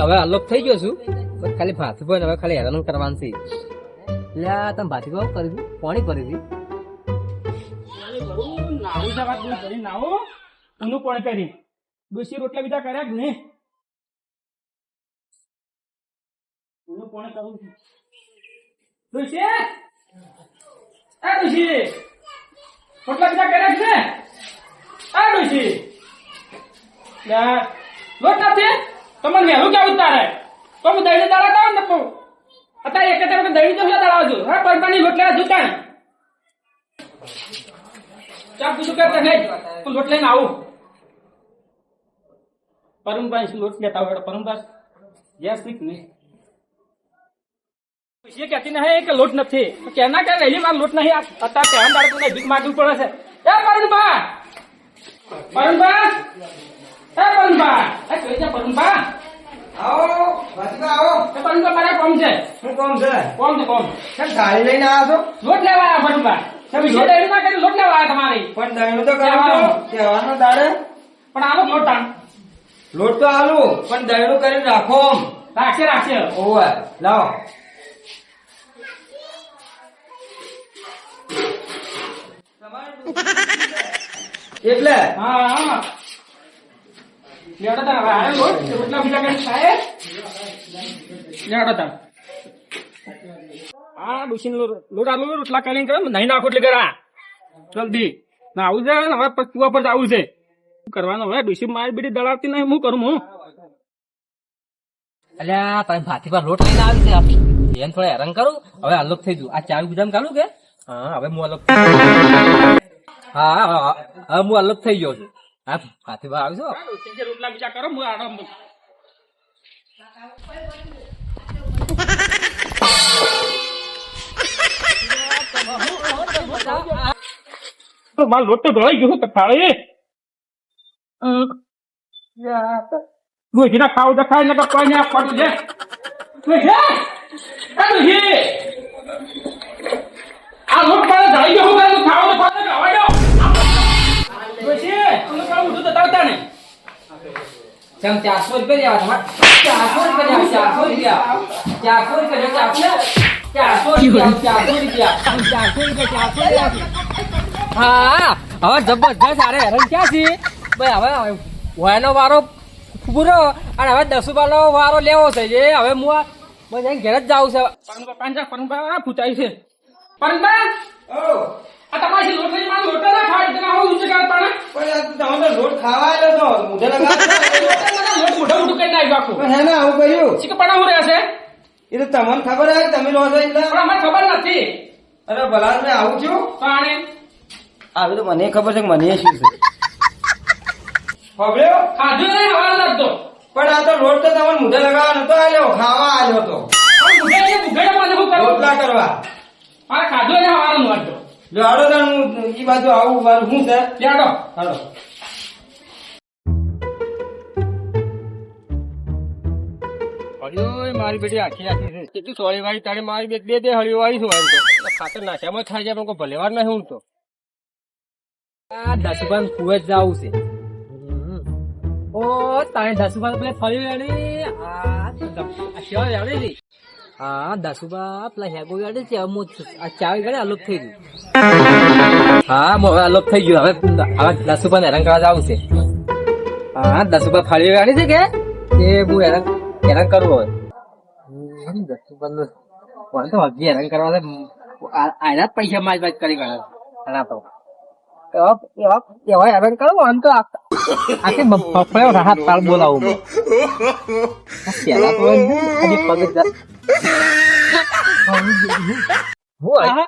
હવે અલોપ થઈ ગયો છું. ખાલી ભાતી ભાઈ હવે ખાલી હેરાન કરવાનું છે. એટલે તમે ભાતી ભાવ કરી દીધું પાણી કરી દીધું નાવું નાવો પણ કરી ડોસી રોટલા બીજા કર્યા કે નહીં? ઊનું રોટલા બીજા કર્યા છે નથી તમને વહેલું કેવું તારે? તો હું દહીં દાડા કાવ ને પણ અત્યારે એક તમે દહીં તો દાડા આવજો હા ની લોટ લેવા જુતા ચા પૂછું કે તને? હું લોટ લઈને આવું. પરમભાઈ લોટ લેતા હોય? પરમભાઈ, યસ, ઠીક નહીં એ કહેતી નહીં કે લોટ નથી. તો કેના કે વહેલી વાર લોટ નહીં અત્યારે ભીખ માગવી પડે છે. એ પરમભા પરમભા એ પરમભા એ કઈ છે પરમભા આવો ભાતીબા આવો. એ પરમભા મારે કોમ છે. શું કામ છે? કોમ છે કોમ. કેમ ગાડી લઈને આવ્યા છો? લોટ લેવા આવ્યા પરમભા તમે જે ડેરી કરી લોટ લેવા આવ્યા તમારી. પણ દહીંનું તો કરવાનું તહેવારનો દાડે પણ આનો લોટ તાણ. લોટ તો આલુ પણ દયડું કરીને રાખો. રાખશે રાખશે. ઓવે લાવો. એટલે? હા હા. લેવડો તાર હવે આયો લોટ રોટલા બીજા કઈ ખાય. લેવડો તાર હા ડુસીન લોટ આલુ રોટલા કરીને કરે નહીં નાખો એટલે કરા જલ્દી. ના આવું છે હવે કુવા પર આવું છે. શું કરવાનું હવે? ડુસી મારી બીડી દળાવતી નહીં હું કરું હું? અલ્યા તમે ભાથી પર લોટ લઈને આવી છે. એમ થોડા હેરાન કરું. હવે અલગ થઈ ગયું. આ ચાવી ગુજામ ચાલુ કે? હા હવે હું અલગ હા હા હા, હવે હું અલગ થઈ ગયો છું. હા ભાથી પર આવી છો ડોસી જે રોટલા બીજા કરો હું આરામ તો મારો લોટ તો ઢોળાઈ ગયો થાળે ડોશીના ખાવું તો ખાય નકર કોઈ ના પડું છે! આ લોટ પાડે ઢળી ગયો કરું? ખાવું ચમ ચારસો રૂપિયા લેવા ચારસો રૂપિયા ચારસો રૂપિયા ચારસો રૂપિયા. ચારસો ચારસો રૂપિયા ચારસો રૂપિયા ચારસો રૂપિયા ચારસો રૂપિયા. હા હવે જબરજસ્ત અરે હેરાન ક્યાં છે ભાઈ હવે વયનો વારો પૂરો અને હવે દસ રૂપિયાનો વારો લેવો છે. હવે હું બધા ઘેર જ જાવું છે. પાંજા, પરણબા આ છે. પરણબા, આ તમારી લોટ લઈને મારો લોટો ના ખાય, તમે આવું ઊંચું કાઢ પણ તમે લોટ ખાવા આવ્યો છો. મોઢે લગાડો લોટે મને લોટ મોઢું પણ હે ને આવું કર્યું શીખ પણ રહ્યા છે એ તો તમને ખબર હે તમે લો છો એટલે? પણ અમને ખબર નથી. અરે ભલા ને આવું થયું? આણે આવી તો મને ખબર છે કે મને શું છે. ખબર્યો ખાધું નહીં, હવારે લાગતો. પણ આ તો રોડ તો તમને મોઢે લગાવવા નતો આવ્યો ખાવા આવ્યો તો. પણ ભૂખાઈ છે, ભૂખાઈને મને શું કરવું? રોટલા કરવા. મારે ખાધું નહીં, હવારનું વાંધો. જો હાડો હું એ બાજુ આવું મારું શું છે? ત્યાં હાલો. હળીઓ મારી બેટી આખી આખી છે. કેટલી સોળી વાળી તારે મારી બેટી બે બે હળીઓ વાળી છું વાળી તો. ખાતર નાખ્યામાં થાય છે પણ કોઈ ભલેવાર નહીં હું તો આ દસુભાન કુવે જ જવું છે. ઓ તારે દસુભાન પેલા ફરી વેળી આ શેવા વેળી હતી હા દસુભા પેલા હેગો ગાડી છે હવે આ ચાવી ગાડી અલોપ થઈ ગયું. હા હવે અલોપ થઈ ગયું. હવે હવે દસુભાન હેરાન કરવા જવું છે. હા દસુભા ફળી વેળી છે કે? એ હું હેરાન હેરાન કરવું હોય મને તો હજી હેરાન કરવા આના જ પૈસા માજ માજ કરી ગયો આના તો એવા એવા હેરાન કરો આમ તો આખી ફફડાયો રાહત તાળ બોલાવું હું. આ પેલા તો પગ જ જા- હોય.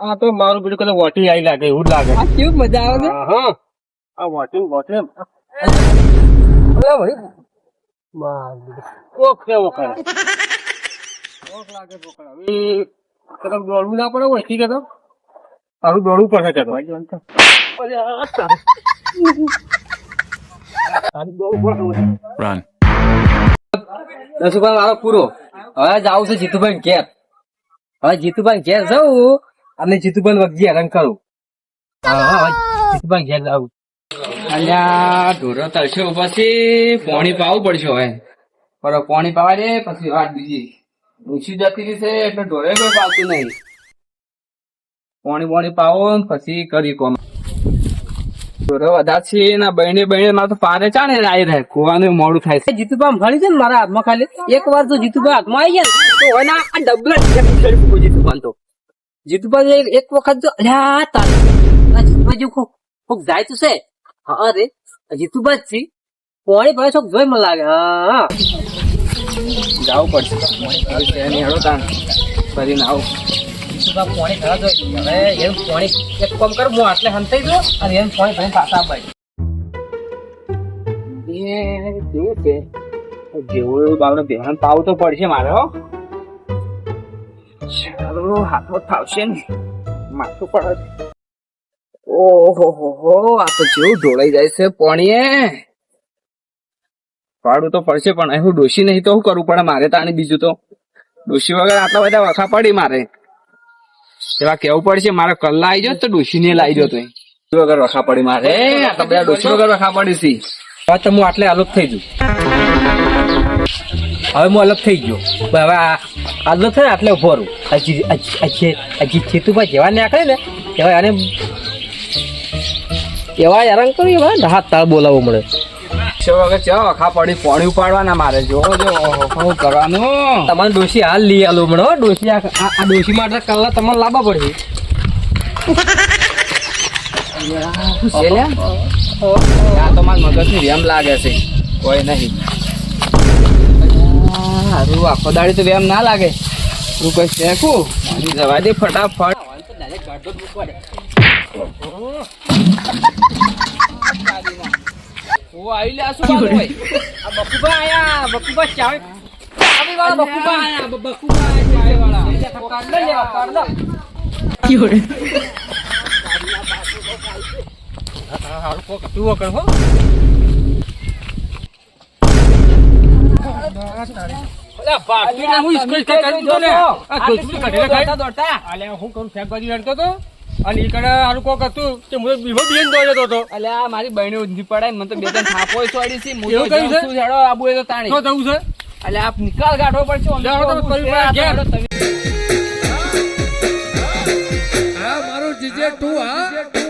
આ તો મારું બીજું કદાચ વોટી આવી લાગે એવું લાગે કેવું મજા આવે હા આ વોટિંગ વોટિંગ ઓકે ઓકે લાગે દોડવું ના પડે ઠીક તો? તારું દોડવું પડશે કે તો. દસુભાઈ મારો પૂરો. હવે જાવું છે જીતુભાઈ ઘેર. હવે જીતુભાઈ ઘેર જવું અને જીતુભાઈ વગજી હેરાન કરું હા જીતુભાઈ ઘેર જવું અલ્યા ઢોરો તરસ્યો પછી પોણી પાવું પડશે હવે. પણ પોણી પાવા દે પછી વાત બીજી. ઊંચી જતી રહી છે એટલે ઢોરે કોઈ પાવતું નહીં. પોણી પોણી પાવો ને પછી કરી કોમ. ઢોરો વધારે છે ના બહેને બહેને માં તો પારે ચાને આવી રહે ખોવાનું મોડું થાય છે. જીતુભાઈ ખાલી છે ને મારા હાથમાં ખાલી? એક વાર તો જીતુભાઈ હાથમાં આવી ગયા ને તો એના આ ડબલ જીતુભાઈ તો. જીતુભાઈ એક એક વખત તો અલ્યા તારું જીતુભાઈ જીતુભા જેવું કોક કોક જાય તો છે? હા રે આ છી. પોણી પડે છોક જોઈ મને લાગે હા જવું પડશે. હેડો તાણ. ફરીને આવું. પોણી ઘણા જોઈ. હવે એમ પોણી એક કામ કર હું આટલે હંતાઈ દો અને એમ પોણી ભરીને પાછા ભાઈ એ કેવું છે? જેવું એવું બાપડે બેહાન પાવું તો પડશે મારે હો. ચાલો હાથો થાવશે ને માથું પડે. તો જેવું ઢોળાઈ જાય છે પોણીએ. પાડવું તો પડશે પણ હું ડોશી નહીં તો શું કરવું પડે મારે તાણી બીજું તો. ડોશી વગર આટલા બધા વખા પડી મારે. એવા કેવું પડશે, મારે કલ્લા આવી જાત તો ડોશી ને લાવી જો તો વગર વખા પડી મારે આટલા બધા ડોશી વગર વખા પડી સી તો હું આટલે અલગ થઈ જઉં. હવે હું અલગ થઈ ગયો. હવે અલગ થાય આટલે ઊભો રહું. હજી હજી ચેતુભાઈ જેવા નીકળે ને, એવા એને એવા હેરાન કરી હવે હાથ તાળ બોલાવવો મળે. પડી પાણી ઉપાડવાના મારે. જો જો શું કરવાનું? તમારે ડોસી હાલ લઈ આલો મળે ડોસી આ આ માટે કલાક તમારે લાવવા પડશે. મગજની વેમ લાગે છે. કોઈ નહીં. સારું આખો દાડી તો વેમ ના લાગે. તું કઈ શેકું? પાણી જવા દે ફટાફટ. ઓ આવી લે આ શું ભાઈ? આ બકુબા આયા બકુબા ચાવે ચાવી વાળા બકુબા આયા બકુબા આયા વાળા કાઢ લે કાઢ લે હા, હારું કોક હતું વગર હો અલા, બાપુને હું સ્કૂલ કરી ને. આ રડતો તો અને ઈકડે આનું હારું કોક હતું કે હું તો બીન દોડ્યો હતો. અલ્યા મારી બહેને ઊંધી પડાય મને તો બે ત્રણ થાપો છોડી છે હું તો કયું છે? હેડો આબુ એ તો તાણી. તો થવું છે? અલ્યા આપ નિકાલ કાઢવો પડશે જાઓ તો તમે પડ્યા આ તો તમે હા મારું જીજે તું હા?